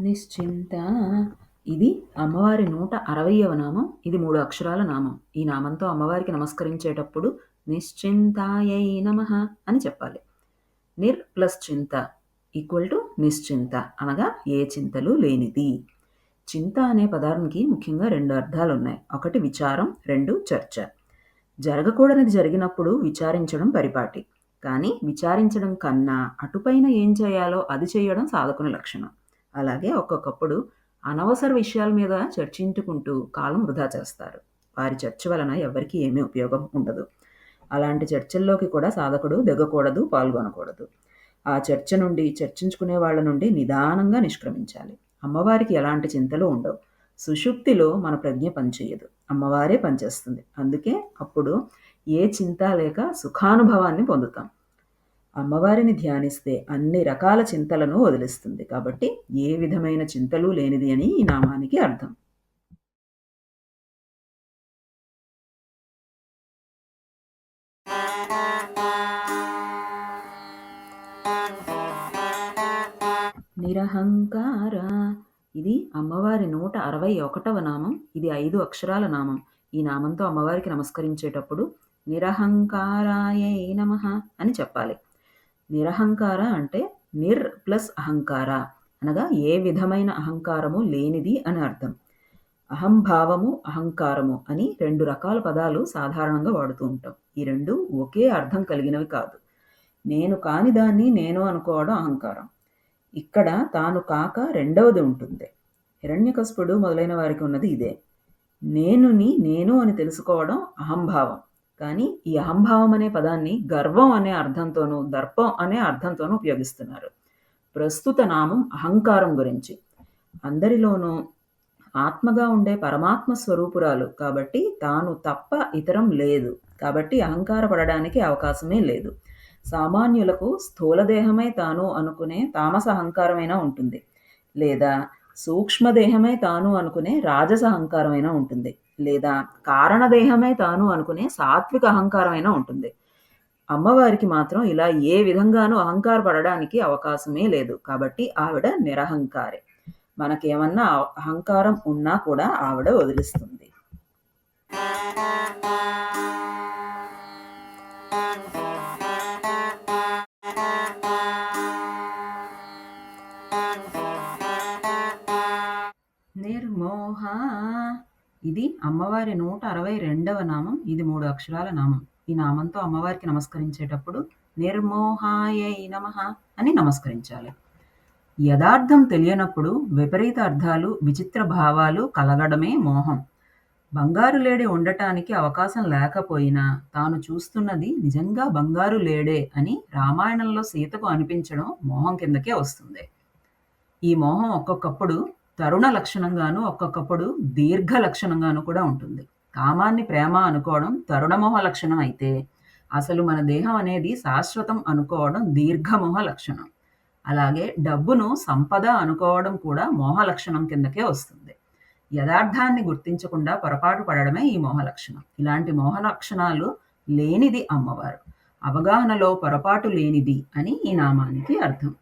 నిశ్చింత. ఇది అమ్మవారి నూట అరవయవ నామం. ఇది మూడు అక్షరాల నామం. ఈ నామంతో అమ్మవారికి నమస్కరించేటప్పుడు నిశ్చింతాయై నమ అని చెప్పాలి. నిర్ ప్లస్ చింత ఈక్వల్ టు నిశ్చింత అనగా ఏ చింతలు లేనిది. చింత అనే పదానికి ముఖ్యంగా రెండు అర్థాలు ఉన్నాయి ఒకటి విచారం రెండు చర్చ. జరగకూడనిది జరిగినప్పుడు విచారించడం పరిపాటి. కానీ విచారించడం కన్నా అటుపైన ఏం చేయాలో అది చేయడం సాధకుని లక్షణం. అలాగే ఒక్కొక్కప్పుడు అనవసర విషయాల మీద చర్చించుకుంటూ కాలం వృధా చేస్తారు. వారి చర్చ వలన ఎవరికి ఏమీ ఉపయోగం ఉండదు. అలాంటి చర్చల్లోకి కూడా సాధకుడు దిగకూడదు పాల్గొనకూడదు. ఆ చర్చ నుండి చర్చించుకునే వాళ్ళ నుండి నిదానంగా నిష్క్రమించాలి. అమ్మవారికి ఎలాంటి చింతలు ఉండవు. సుషుప్తిలో మన ప్రజ్ఞ పనిచేయదు. అమ్మవారే పనిచేస్తుంది. అందుకే అప్పుడు ఏ చింత లేక సుఖానుభవాన్ని పొందుతాం. అమ్మవారిని ధ్యానిస్తే అన్ని రకాల చింతలను వదిలిస్తుంది. కాబట్టి ఏ విధమైన చింతలు లేనిది అని ఈ నామానికి అర్థం. నిరహంకార ఇది అమ్మవారి నూట అరవై ఒకటవ నామం ఇది ఐదు అక్షరాల నామం. ఈ నామంతో అమ్మవారికి నమస్కరించేటప్పుడు నిరహంకారాయై నమ అని చెప్పాలి. నిరహంకార అంటే నిర్ ప్లస్ అహంకార. అనగా ఏ విధమైన అహంకారము లేనిది అని అర్థం. అహంభావము అహంకారము అని రెండు రకాల పదాలు సాధారణంగా వాడుతూ ఉంటాం. ఈ రెండు ఒకే అర్థం కలిగినవి కాదు. నేను కాని దాన్ని నేను అనుకోవడం అహంకారం. ఇక్కడ తాను కాక రెండవది ఉంటుంది. హిరణ్యకశపుడు మొదలైన వారికి ఉన్నది ఇదే. నేనుని నేను అని తెలుసుకోవడం అహంభావం. కానీ ఈ అహంభావం అనే పదాన్ని గర్వం అనే అర్థంతోనూ దర్పం అనే అర్థంతోనూ ఉపయోగిస్తున్నారు. ప్రస్తుత నామం అహంకారం గురించి. అందరిలోనూ ఆత్మగా ఉండే పరమాత్మ స్వరూపురాలు కాబట్టి తాను తప్ప ఇతరం లేదు. కాబట్టి అహంకార పడడానికి అవకాశమే లేదు. సామాన్యులకు స్థూలదేహమే తాను అనుకునే తామస అహంకారమైనా ఉంటుంది. లేదా సూక్ష్మదేహమే తాను అనుకునే రాజస అహంకారమైనా ఉంటుంది. లేదా కారణదేహమే తాను అనుకునే సాత్విక అహంకారమైనా ఉంటుంది. అమ్మవారికి మాత్రం ఇలా ఏ విధంగానూ అహంకార పడడానికి అవకాశమే లేదు. కాబట్టి ఆవిడ నిరహంకారే. మనకేమన్నా అహంకారం ఉన్నా కూడా ఆవిడ వదిలిస్తుంది. ఇది అమ్మవారి నూట అరవై రెండవ నామం ఇది మూడు అక్షరాల నామం. ఈ నామంతో అమ్మవారికి నమస్కరించేటప్పుడు నిర్మోహాయై నమ అని నమస్కరించాలి. యథార్థం తెలియనప్పుడు విపరీత అర్థాలు విచిత్ర భావాలు కలగడమే మోహం. బంగారు లేడి ఉండటానికి అవకాశం లేకపోయినా తాను చూస్తున్నది నిజంగా బంగారు లేడే అని రామాయణంలో సీతకు అనిపించడం మోహం కిందకే వస్తుంది. ఈ మోహం ఒక్కొక్కప్పుడు తరుణ లక్షణంగాను ఒక్కొక్కప్పుడు దీర్ఘ లక్షణంగాను కూడా ఉంటుంది. కామాన్ని ప్రేమ అనుకోవడం తరుణమోహ లక్షణం అయితే అసలు మన దేహం అనేది శాశ్వతం అనుకోవడం దీర్ఘమోహ లక్షణం. అలాగే డబ్బును సంపద అనుకోవడం కూడా మోహ లక్షణం కిందకే వస్తుంది. యథార్థాన్ని గుర్తించకుండా పొరపాటు పడడమే ఈ మోహ లక్షణం. ఇలాంటి మోహ లక్షణాలు లేనిది అమ్మవారు. అవగాహనలో పొరపాటు లేనిది అని ఈ నామానికి అర్థం.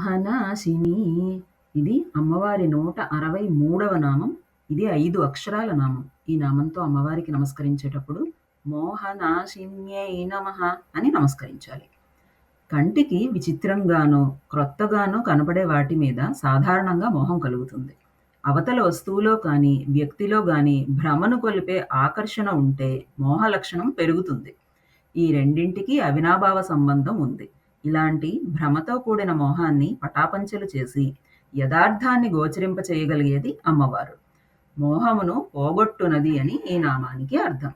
మోహనాశిని ఇది అమ్మవారి నూట అరవై మూడవ నామం. ఇది ఐదు అక్షరాల నామం. ఈ నామంతో అమ్మవారికి నమస్కరించేటప్పుడు మోహనాశిన్యే నమ అని నమస్కరించాలి. కంటికి విచిత్రంగానో క్రొత్తగానో కనపడే వాటి మీద సాధారణంగా మోహం కలుగుతుంది. అవతల వస్తువులో కానీ వ్యక్తిలో కానీ భ్రమను కొలిపే ఆకర్షణ ఉంటే మోహ లక్షణం పెరుగుతుంది. ఈ రెండింటికి అవినాభావ సంబంధం ఉంది. ఇలాంటి భ్రమతో కూడిన మోహాన్ని పటాపంచలు చేసి యథార్థాన్ని గోచరింప చేయగలిగేది అమ్మవారు. మోహమును పోగొట్టునది అని ఈ నామానికి అర్థం.